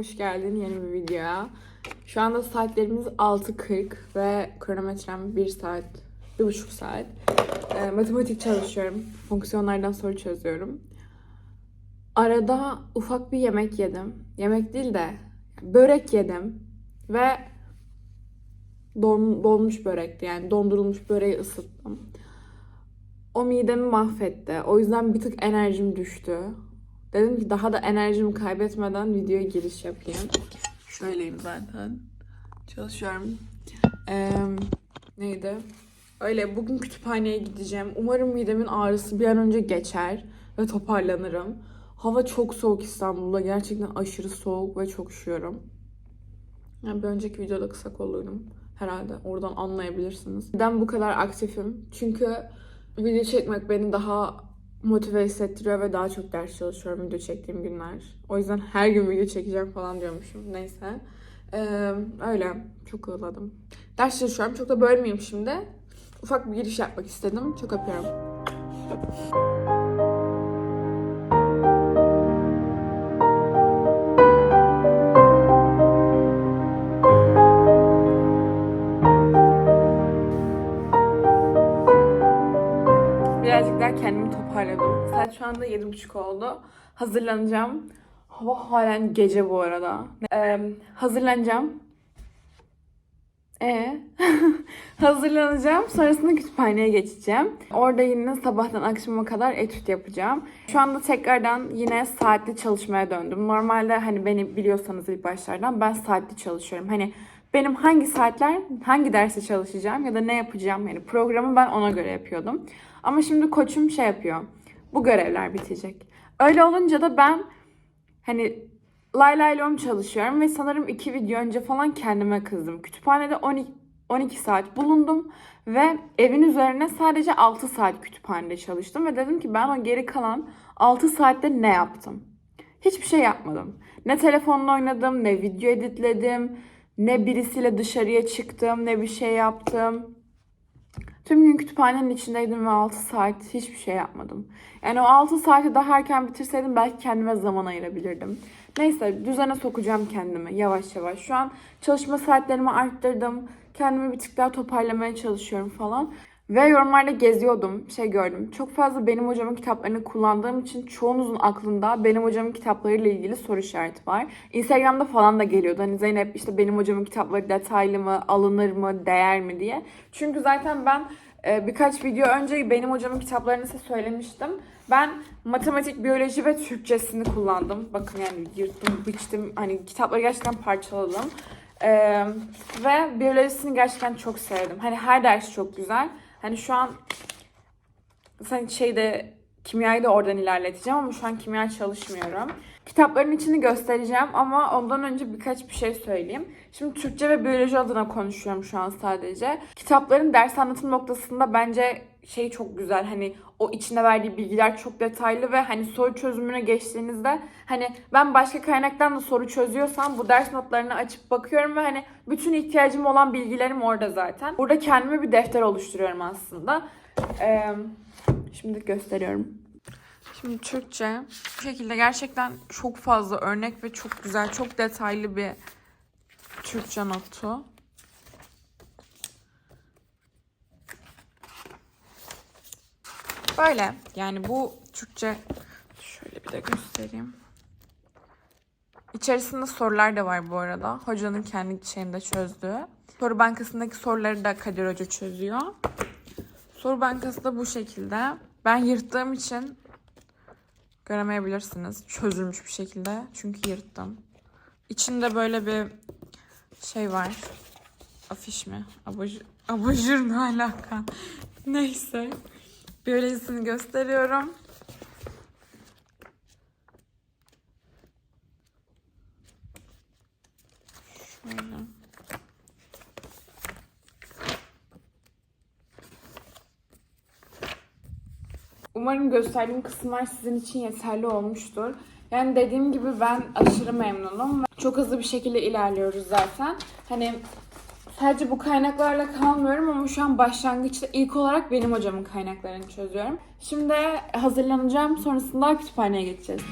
hoş geldin yeni bir videoya. Şu anda saatlerimiz 6.40 ve kronometrem 1 saat, 1,5 saat. Ee, matematik çalışıyorum. Fonksiyonlardan soru çözüyorum. Arada ufak bir yemek yedim. Yemek değil de börek yedim. Ve don, donmuş börekti yani dondurulmuş böreği ısıttım. O midemi mahvetti. O yüzden bir tık enerjim düştü. Dedim ki daha da enerjimi kaybetmeden videoya giriş yapayım. Şöyleyim zaten. Çalışıyorum. Ee, neydi? Öyle bugün kütüphaneye gideceğim. Umarım midemin ağrısı bir an önce geçer ve toparlanırım. Hava çok soğuk İstanbul'da. Gerçekten aşırı soğuk ve çok üşüyorum. Yani bir önceki videoda kısa kolluydum. Herhalde oradan anlayabilirsiniz. Neden bu kadar aktifim? Çünkü video çekmek beni daha motive hissettiriyor ve daha çok ders çalışıyorum video çektiğim günler. O yüzden her gün video çekeceğim falan diyormuşum. Neyse. Ee, öyle. Çok ağladım. Ders çalışıyorum. Çok da bölmeyeyim şimdi. Ufak bir giriş yapmak istedim. Çok öpüyorum. Saat şu anda yedi buçuk oldu. Hazırlanacağım. Hava halen gece bu arada. Ee, hazırlanacağım. E hazırlanacağım. Sonrasında kütüphaneye geçeceğim. Orada yine sabahtan akşama kadar etüt yapacağım. Şu anda tekrardan yine saatli çalışmaya döndüm. Normalde hani beni biliyorsanız ilk başlardan ben saatli çalışıyorum. Hani benim hangi saatler hangi derse çalışacağım ya da ne yapacağım yani programı ben ona göre yapıyordum. Ama şimdi koçum şey yapıyor. Bu görevler bitecek. Öyle olunca da ben hani lay lay lom çalışıyorum ve sanırım iki video önce falan kendime kızdım. Kütüphanede 12, 12 saat bulundum ve evin üzerine sadece 6 saat kütüphanede çalıştım ve dedim ki ben o geri kalan 6 saatte ne yaptım? Hiçbir şey yapmadım. Ne telefonla oynadım, ne video editledim, ne birisiyle dışarıya çıktım, ne bir şey yaptım. Tüm gün kütüphanenin içindeydim ve 6 saat hiçbir şey yapmadım. Yani o 6 saati daha erken bitirseydim belki kendime zaman ayırabilirdim. Neyse düzene sokacağım kendimi yavaş yavaş. Şu an çalışma saatlerimi arttırdım. Kendimi bir tık daha toparlamaya çalışıyorum falan. Ve yorumlarda geziyordum, şey gördüm. Çok fazla benim hocamın kitaplarını kullandığım için çoğunuzun aklında benim hocamın kitaplarıyla ilgili soru işareti var. Instagram'da falan da geliyordu. Hani Zeynep işte benim hocamın kitapları detaylı mı, alınır mı, değer mi diye. Çünkü zaten ben e, birkaç video önce benim hocamın kitaplarını size söylemiştim. Ben matematik, biyoloji ve Türkçesini kullandım. Bakın yani yırttım, biçtim. Hani kitapları gerçekten parçaladım. Ee, ve biyolojisini gerçekten çok sevdim. Hani her ders çok güzel. Hani şu an sen şeyde kimyayı da oradan ilerleteceğim ama şu an kimya çalışmıyorum. Kitapların içini göstereceğim ama ondan önce birkaç bir şey söyleyeyim. Şimdi Türkçe ve biyoloji adına konuşuyorum şu an sadece. Kitapların ders anlatım noktasında bence şey çok güzel. Hani o içinde verdiği bilgiler çok detaylı ve hani soru çözümüne geçtiğinizde hani ben başka kaynaktan da soru çözüyorsam bu ders notlarını açıp bakıyorum ve hani bütün ihtiyacım olan bilgilerim orada zaten. Burada kendime bir defter oluşturuyorum aslında. Ee, şimdi gösteriyorum. Şimdi Türkçe bu şekilde gerçekten çok fazla örnek ve çok güzel, çok detaylı bir Türkçe notu. Böyle yani bu Türkçe şöyle bir de göstereyim. İçerisinde sorular da var bu arada. Hocanın kendi şeyinde çözdüğü. Soru bankasındaki soruları da Kadir Hoca çözüyor. Soru bankası da bu şekilde. Ben yırttığım için göremeyebilirsiniz. Çözülmüş bir şekilde. Çünkü yırttım. İçinde böyle bir şey var. Afiş mi? Abajur, abajur ne alaka? Neyse. Biyolojisini gösteriyorum. Şöyle. Umarım gösterdiğim kısımlar sizin için yeterli olmuştur. Yani dediğim gibi ben aşırı memnunum. Çok hızlı bir şekilde ilerliyoruz zaten. Hani Sadece bu kaynaklarla kalmıyorum ama şu an başlangıçta ilk olarak benim hocamın kaynaklarını çözüyorum. Şimdi hazırlanacağım sonrasında kütüphaneye geçeceğiz.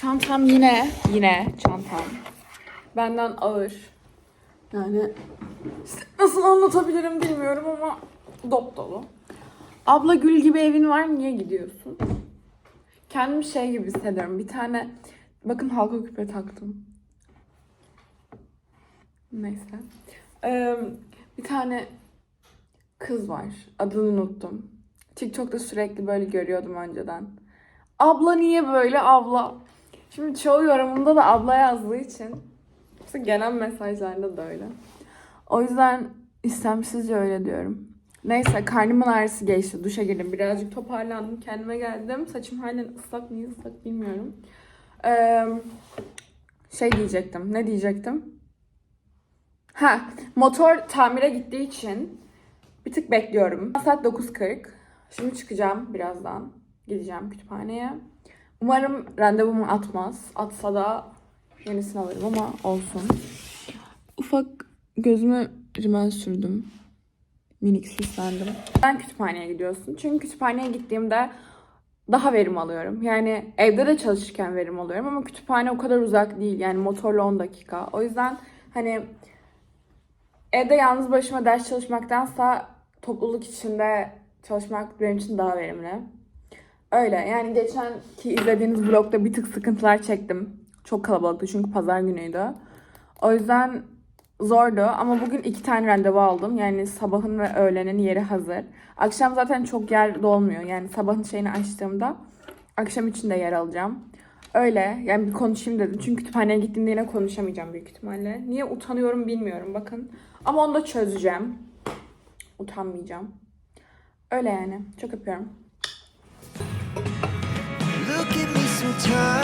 Çantam yine, yine çantam. Benden ağır. Yani nasıl anlatabilirim bilmiyorum ama dop dolu. Abla gül gibi evin var niye gidiyorsun? Kendimi şey gibi hissediyorum. Bir tane bakın halka küpe taktım. Neyse. Ee, bir tane kız var. Adını unuttum. TikTok'ta sürekli böyle görüyordum önceden. Abla niye böyle abla? Şimdi çoğu yorumunda da abla yazdığı için işte gelen mesajlarda da öyle. O yüzden istemsizce öyle diyorum. Neyse karnımın ağrısı geçti. Duşa girdim. Birazcık toparlandım. Kendime geldim. Saçım halen ıslak mı ıslak bilmiyorum. Ee, şey diyecektim. Ne diyecektim? Ha, motor tamire gittiği için bir tık bekliyorum. Saat 9.40. Şimdi çıkacağım birazdan. Gideceğim kütüphaneye. Umarım randevumu atmaz. Atsa da yenisini alırım ama olsun. Ufak gözüme rimel sürdüm. Minik süslendim. Ben kütüphaneye gidiyorsun. Çünkü kütüphaneye gittiğimde daha verim alıyorum. Yani evde de çalışırken verim alıyorum ama kütüphane o kadar uzak değil. Yani motorla 10 dakika. O yüzden hani evde yalnız başıma ders çalışmaktansa topluluk içinde çalışmak benim için daha verimli. Öyle yani geçen ki izlediğiniz vlogda bir tık sıkıntılar çektim. Çok kalabalıktı çünkü pazar günüydü. O yüzden zordu ama bugün iki tane randevu aldım. Yani sabahın ve öğlenin yeri hazır. Akşam zaten çok yer dolmuyor. Yani sabahın şeyini açtığımda akşam için de yer alacağım. Öyle yani bir konuşayım dedim. Çünkü kütüphaneye gittiğimde yine konuşamayacağım büyük ihtimalle. Niye utanıyorum bilmiyorum bakın. Ama onu da çözeceğim. Utanmayacağım. Öyle yani. Çok öpüyorum. Look at me sometimes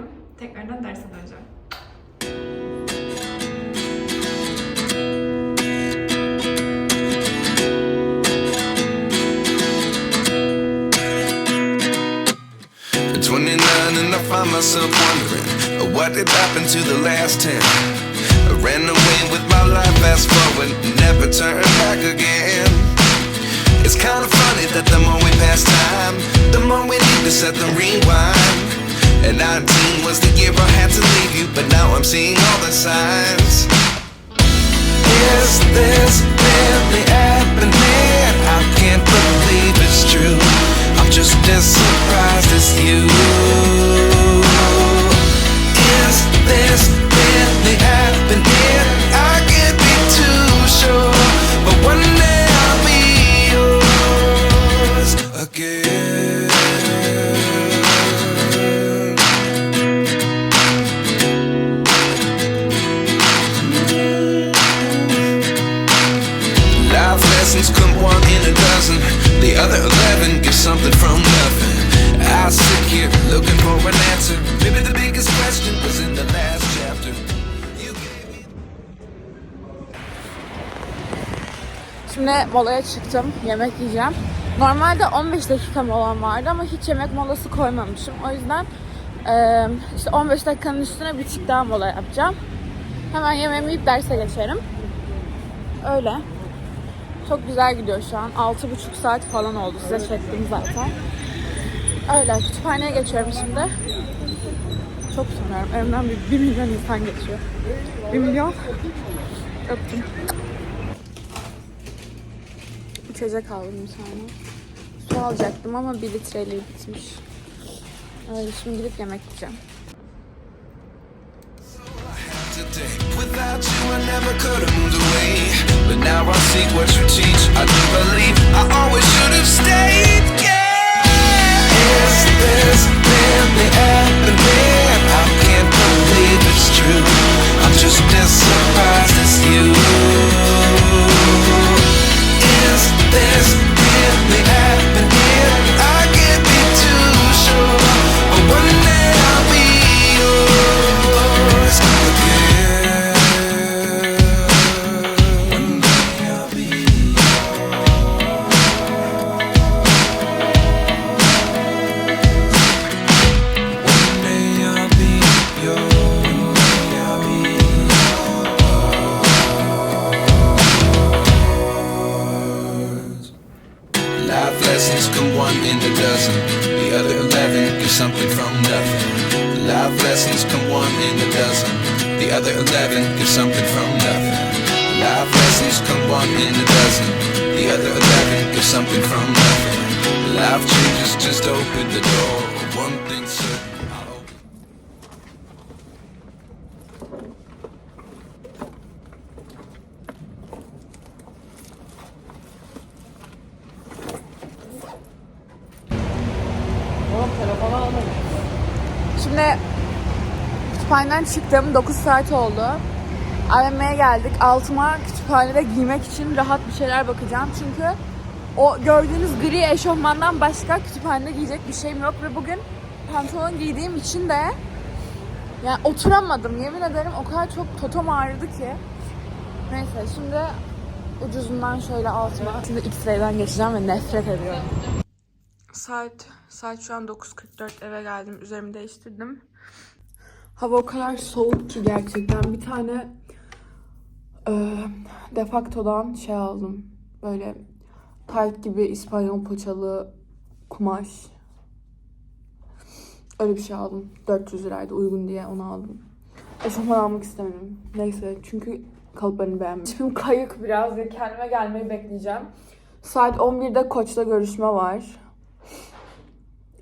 verdim. Tekrardan derse döneceğim. 29 and I find myself wondering uh, what did happen to the last 10. I ran away with Yine molaya çıktım. Yemek yiyeceğim. Normalde 15 dakika molam vardı ama hiç yemek molası koymamışım. O yüzden eee, işte 15 dakikanın üstüne bir tık daha mola yapacağım. Hemen yemeğimi yiyip derse geçerim. Öyle. Çok güzel gidiyor şu an. 6,5 saat falan oldu. Size çektim zaten. Öyle. Kütüphaneye geçiyorum şimdi. Çok sanıyorum. Evimden bir, bir milyon insan geçiyor. Bir milyon. Öptüm. İçecek aldım bir. Su alacaktım ama bir litreliği bitmiş. Öyle şimdi gidip yemek yiyeceğim. Without you, I never could have moved away. But now I see what you teach. I do believe I always should have stayed. Yeah. Is this really happening? I can't believe it's true. I'm just as surprised as you. Something from nothing. Life lessons come one in a dozen. The other eleven give something from nothing. Life lessons come one in a dozen. The other eleven give something from nothing. Life changes just open the door. Şimdi kütüphaneden çıktım. 9 saat oldu. AVM'ye geldik. Altıma kütüphanede giymek için rahat bir şeyler bakacağım. Çünkü o gördüğünüz gri eşofmandan başka kütüphanede giyecek bir şeyim yok. Ve bugün pantolon giydiğim için de yani oturamadım. Yemin ederim o kadar çok totom ağrıdı ki. Neyse şimdi ucuzundan şöyle altıma. Şimdi X-ray'den geçeceğim ve nefret ediyorum. Saat saat şu an 9.44 eve geldim. Üzerimi değiştirdim. Hava o kadar soğuk ki gerçekten. Bir tane e, defaktodan şey aldım. Böyle tayt gibi İspanyol paçalı kumaş. Öyle bir şey aldım. 400 liraydı uygun diye onu aldım. Eşofman almak istemedim. Neyse çünkü kalıplarını beğenmedim. Şimdi kayık biraz ve kendime gelmeyi bekleyeceğim. Saat 11'de koçla görüşme var.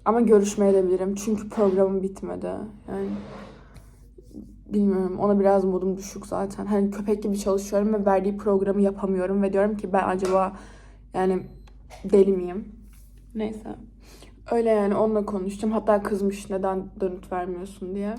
Ama görüşmeyebilirim çünkü programım bitmedi. Yani bilmiyorum ona biraz modum düşük zaten. Hani köpek gibi çalışıyorum ve verdiği programı yapamıyorum ve diyorum ki ben acaba yani deli miyim? Neyse. Öyle yani onunla konuştum. Hatta kızmış neden dönüt vermiyorsun diye.